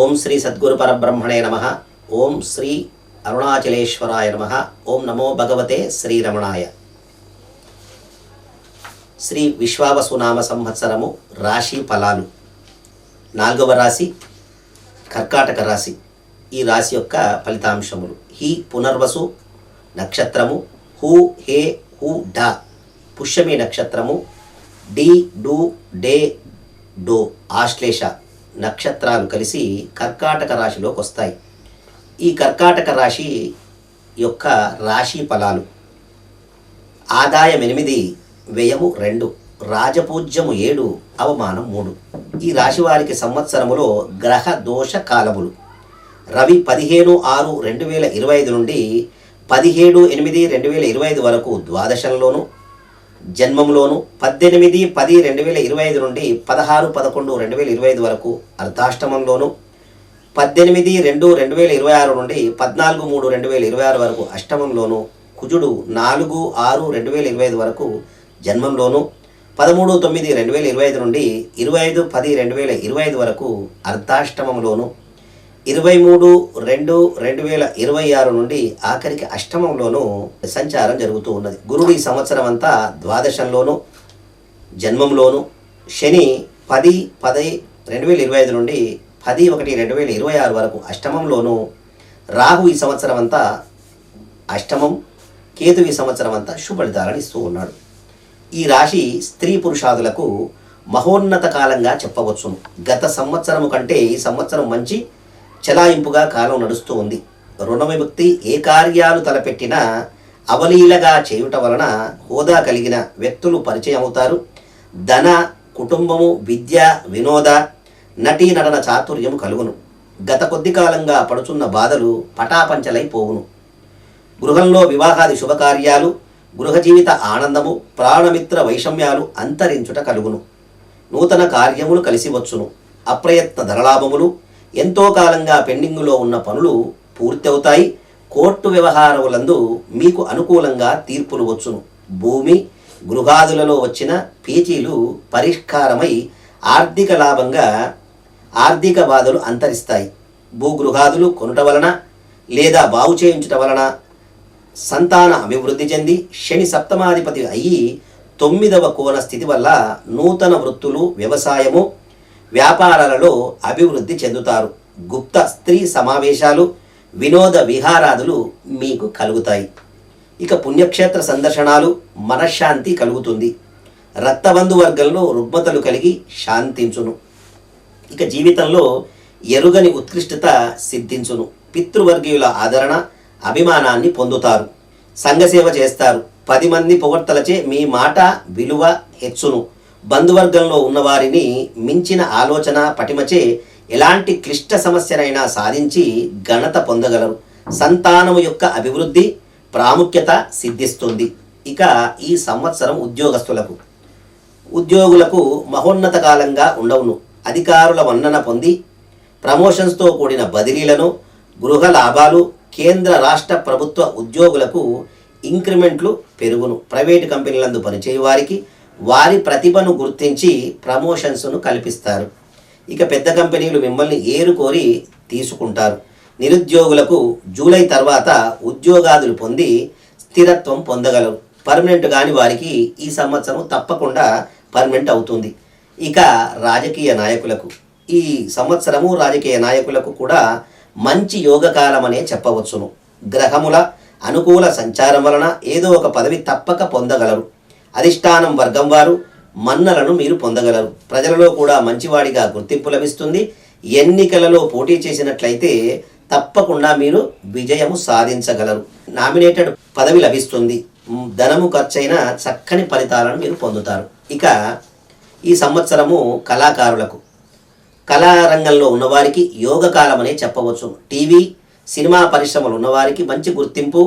ఓం శ్రీ సద్గురు పరబ్రహ్మణే నమ. ఓం శ్రీ అరుణాచలేశ్వరాయ నమ. ఓం నమో భగవతే శ్రీరమణాయ. శ్రీ విశ్వావసునామ సంవత్సరము రాశి ఫలాలు. నాలుగవ రాశి కర్కాటక రాశి. ఈ రాశి యొక్క ఫలితాంశములు. హి పునర్వసు నక్షత్రము హూ హే హూ డా. పుష్యమి నక్షత్రము డి డు డే డో. ఆశ్లేష. నక్షత్రాలు కలిసి కర్కాటక రాశిలోకి వస్తాయి. ఈ కర్కాటక రాశి యొక్క రాశి ఫలాలు ఆదాయం ఎనిమిది వ్యయము రెండు రాజపూజ్యము ఏడు అవమానం మూడు. ఈ రాశి వారికి సంవత్సరములో గ్రహ దోష కాలములు. రవి పదిహేను ఆరు రెండు వేల ఇరవై ఐదు నుండి పదిహేడు ఎనిమిది రెండు వేల ఇరవై ఐదు వరకు ద్వాదశంలోను జన్మంలోను పద్దెనిమిది పది రెండు వేల ఇరవై ఐదు నుండి పదహారు పదకొండు రెండు వేల ఇరవై ఐదు వరకు అర్ధాష్టమంలోను పద్దెనిమిది రెండు రెండు వేల ఇరవై ఆరు నుండి పద్నాలుగు మూడు రెండు వేల ఇరవై ఆరు వరకు అష్టమంలోను కుజుడు నాలుగు ఆరు రెండు వేల ఇరవై ఐదు వరకు జన్మంలోను పదమూడు తొమ్మిది రెండు వేల ఇరవై ఐదు నుండి ఇరవై ఐదు పది రెండు వేల ఇరవై ఐదు వరకు అర్ధాష్టమంలోను ఇరవై మూడు రెండు రెండు వేల ఇరవై ఆరు నుండి ఆఖరికి అష్టమంలోనూ సంచారం జరుగుతూ ఉన్నది. గురుడు ఈ సంవత్సరం అంతా ద్వాదశంలోను జన్మంలోను శని పది పది రెండు వేల ఇరవై ఐదు నుండి పది ఒకటి రెండు వేల ఇరవై ఆరు వరకు అష్టమంలోను రాహు ఈ సంవత్సరం అంతా అష్టమం కేతు ఈ సంవత్సరం అంతా శుభలితాలను ఇస్తూ ఉన్నాడు. ఈ రాశి స్త్రీ పురుషాదులకు మహోన్నత కాలంగా చెప్పవచ్చును. గత సంవత్సరము కంటే ఈ సంవత్సరం మంచి చలాయింపుగా కాలం నడుస్తూ ఉంది. రుణ విముక్తి ఏ కార్యాలు తలపెట్టినా అవలీలగా చేయుట వలన హోదా కలిగిన వ్యక్తులు పరిచయం అవుతారు. ధన కుటుంబము విద్య వినోద నటీ నటన చాతుర్యము కలుగును. గత కొద్ది కాలంగా పడుచున్న బాధలు పటాపంచలైపోవును. గృహంలో వివాహాది శుభకార్యాలు గృహ జీవిత ఆనందము ప్రాణమిత్ర వైషమ్యాలు అంతరించుట కలుగును. నూతన కార్యములు కలిసి వచ్చును. అప్రయత్న ధనలాభములు ఎంతో కాలంగా పెండింగులో ఉన్న పనులు పూర్తవుతాయి. కోర్టు వ్యవహారములందు మీకు అనుకూలంగా తీర్పులు వచ్చును. భూమి గృహాదులలో వచ్చిన పేచీలు పరిష్కారమై ఆర్థిక లాభంగా ఆర్థిక బాధలు అంతరిస్తాయి. భూగృహాదులు కొనుట వలన లేదా బాగు చేయించుట వలన సంతాన అభివృద్ధి చెంది శని సప్తమాధిపతి అయ్యి తొమ్మిదవ కోణ స్థితి వల్ల నూతన వృత్తులు వ్యవసాయము వ్యాపారాలలో అభివృద్ధి చెందుతారు. గుప్త స్త్రీ సమావేశాలు వినోద విహారాదులు మీకు కలుగుతాయి. ఇక పుణ్యక్షేత్ర సందర్శనాలు మనశ్శాంతి కలుగుతుంది. రక్తబంధు వర్గంలో రుగ్మతలు కలిగి శాంతించును. ఇక జీవితంలో ఎరుగని ఉత్కృష్టత సిద్ధించును. పితృవర్గీయుల ఆదరణ అభిమానాన్ని పొందుతారు. సంఘసేవ చేస్తారు. పది మంది పొగడ్తలచే మీ మాట విలువ హెచ్చును. బంధువర్గంలో ఉన్నవారిని మించిన ఆలోచన పటిమచే ఎలాంటి క్లిష్ట సమస్యనైనా సాధించి ఘనత పొందగలరు. సంతానము యొక్క అభివృద్ధి ప్రాముఖ్యత సిద్ధిస్తుంది. ఇక ఈ సంవత్సరం ఉద్యోగస్తులకు. ఉద్యోగులకు మహోన్నత కాలంగా ఉండవును. అధికారుల మన్నన పొంది ప్రమోషన్స్తో కూడిన బదిలీలను గృహ లాభాలు కేంద్ర రాష్ట్ర ప్రభుత్వ ఉద్యోగులకు ఇంక్రిమెంట్లు పెరుగును. ప్రైవేటు కంపెనీలందు పనిచేయు వారికి వారి ప్రతిభను గుర్తించి ప్రమోషన్స్ను కల్పిస్తారు. ఇక పెద్ద కంపెనీలు మిమ్మల్ని ఏరుకోరి తీసుకుంటారు. నిరుద్యోగులకు జూలై తర్వాత ఉద్యోగాదులు పొంది స్థిరత్వం పొందగలరు. పర్మనెంట్ కాని వారికి ఈ సంవత్సరం తప్పకుండా పర్మనెంట్ అవుతుంది. ఇక రాజకీయ నాయకులకు. ఈ సంవత్సరము రాజకీయ నాయకులకు కూడా మంచి యోగకాలమనే చెప్పవచ్చును. గ్రహముల అనుకూల సంచారం వలన ఏదో ఒక పదవి తప్పక పొందగలరు. అధిష్టానం వర్గం వారు మన్నలను మీరు పొందగలరు. ప్రజలలో కూడా మంచివాడిగా గుర్తింపు లభిస్తుంది ఎన్నికలలో పోటీ చేసినట్లయితే తప్పకుండా మీరు విజయము సాధించగలరు. నామినేటెడ్ పదవి లభిస్తుంది. ధనము ఖర్చైన చక్కని ఫలితాలను మీరు పొందుతారు. ఇక ఈ సంవత్సరము కళాకారులకు. కళారంగంలో ఉన్నవారికి యోగకాలం అనే చెప్పవచ్చు. టీవీ సినిమా పరిశ్రమలు ఉన్నవారికి మంచి గుర్తింపు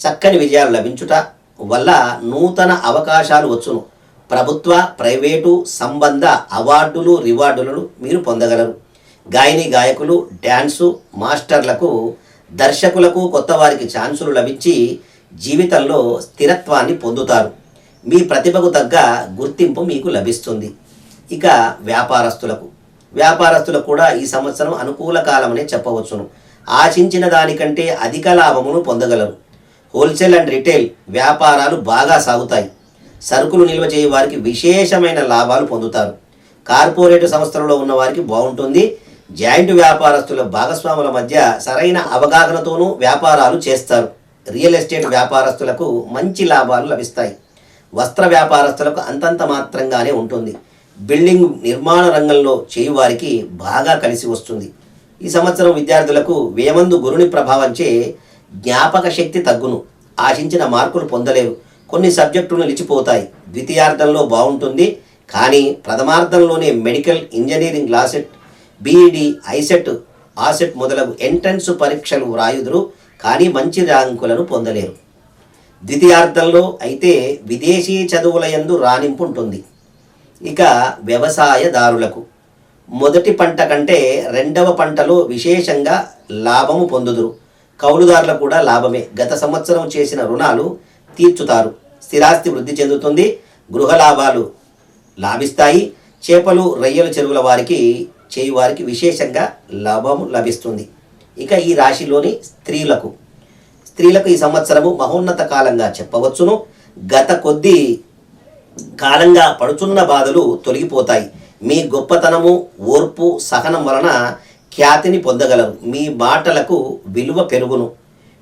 చక్కని విజయాలు లభించుట వల్ల నూతన అవకాశాలు వచ్చును. ప్రభుత్వ ప్రైవేటు సంబంధ అవార్డులు రివార్డులను మీరు పొందగలరు. గాయని గాయకులు డ్యాన్సు మాస్టర్లకు దర్శకులకు కొత్త వారికి ఛాన్సులు లభించి జీవితంలో స్థిరత్వాన్ని పొందుతారు. మీ ప్రతిభకు తగ్గ గుర్తింపు మీకు లభిస్తుంది. ఇక వ్యాపారస్తులకు. వ్యాపారస్తులకు కూడా ఈ సంవత్సరం అనుకూల కాలమనే చెప్పవచ్చును. ఆశించిన దానికంటే అధిక లాభమును పొందగలరు. హోల్సేల్ అండ్ రిటైల్ వ్యాపారాలు బాగా సాగుతాయి. సరుకులు నిల్వ చేయ వారికి విశేషమైన లాభాలు పొందుతారు. కార్పొరేట్ సంస్థలలో ఉన్న వారికి బాగుంటుంది. జాయింట్ వ్యాపారస్తుల భాగస్వాముల మధ్య సరైన అవగాహనతోనూ వ్యాపారాలు చేస్తారు. రియల్ ఎస్టేట్ వ్యాపారస్తులకు మంచి లాభాలు లభిస్తాయి. వస్త్ర వ్యాపారస్తులకు అంతంత మాత్రంగానే ఉంటుంది. బిల్డింగ్ నిర్మాణ రంగంలో చేయువారికి బాగా కలిసి వస్తుంది. ఈ సంవత్సరం విద్యార్థులకు వేమందు గురుని ప్రభావంచే జ్ఞాపక శక్తి తగ్గును. ఆశించిన మార్కులు పొందలేవు. కొన్ని సబ్జెక్టులు నిలిచిపోతాయి. ద్వితీయార్థంలో బాగుంటుంది కానీ ప్రథమార్థంలోనే medical engineering LAWCET BEd ICET asset మొదలగు ఎంట్రన్స్ పరీక్షలు వ్రాయుదురు కానీ మంచి ర్యాంకులను పొందలేరు. ద్వితీయార్థంలో అయితే విదేశీ చదువుల యందు రాణింపు ఉంటుంది ఇక వ్యవసాయదారులకు. మొదటి పంట కంటే రెండవ పంటలో విశేషంగా లాభము పొందుదురు. కౌలుదారులకు కూడా లాభమే. గత సంవత్సరం చేసిన రుణాలు తీర్చుతారు. స్థిరాస్తి వృద్ధి చెందుతుంది. గృహ లాభాలు లాభిస్తాయి. చేపలు రొయ్యల చెరువుల వారికి చేయి వారికి విశేషంగా లాభము లభిస్తుంది. ఇక ఈ రాశిలోని స్త్రీలకు. స్త్రీలకు ఈ సంవత్సరము మహోన్నత కాలంగా చెప్పవచ్చును. గత కొద్ది కాలంగా పడుచున్న బాధలు తొలగిపోతాయి. మీ గొప్పతనము ఓర్పు సహనం వలన ఖ్యాతిని పొందగలరు. మీ మాటలకు విలువ పెరుగును.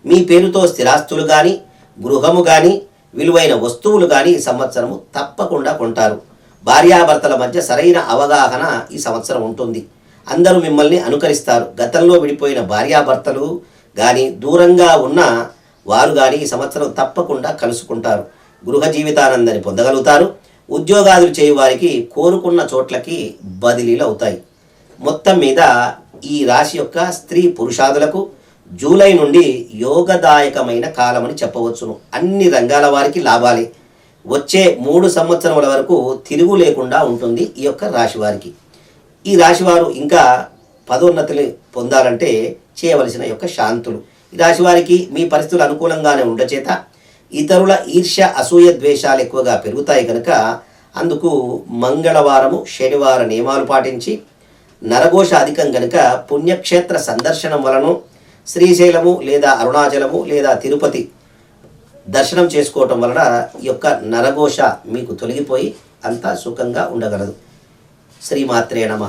మీ పేరుతో స్థిరాస్తులు కానీ గృహము కానీ విలువైన వస్తువులు కానీ ఈ సంవత్సరము తప్పకుండా కొంటారు. భార్యాభర్తల మధ్య సరైన అవగాహన ఈ సంవత్సరం ఉంటుంది. అందరూ మిమ్మల్ని అనుకరిస్తారు. గతంలో విడిపోయిన భార్యాభర్తలు కానీ దూరంగా ఉన్న వారు కానీ ఈ సంవత్సరం తప్పకుండా కలుసుకుంటారు. గృహ జీవితానందని పొందగలుగుతారు. ఉద్యోగాదులు చేయు వారికి కోరుకున్న చోట్లకి బదిలీలు అవుతాయి. మొత్తం మీద ఈ రాశి యొక్క స్త్రీ పురుషాదులకు జూలై నుండి యోగదాయకమైన కాలమని చెప్పవచ్చును. అన్ని రంగాల వారికి లాభాలే. వచ్చే మూడు సంవత్సరముల వరకు తిరుగు లేకుండా ఉంటుంది ఈ యొక్క రాశి వారికి. ఈ రాశివారు ఇంకా పదోన్నతులు పొందాలంటే చేయవలసిన యొక్క శాంతులు. ఈ రాశి వారికి మీ పరిస్థితులు అనుకూలంగానే ఉండచేత ఇతరుల ఈర్ష్య అసూయ ద్వేషాలు ఎక్కువగా పెరుగుతాయి కనుక అందుకు మంగళవారము శనివార నియమాలు పాటించి నరఘోష అధికం కనుక పుణ్యక్షేత్ర సందర్శనం వలను శ్రీశైలము లేదా అరుణాచలము లేదా తిరుపతి దర్శనం చేసుకోవటం వలన ఈ యొక్క నరఘోష మీకు తొలగిపోయి అంతా సుఖంగా ఉండగలదు. శ్రీమాత్రే నమ.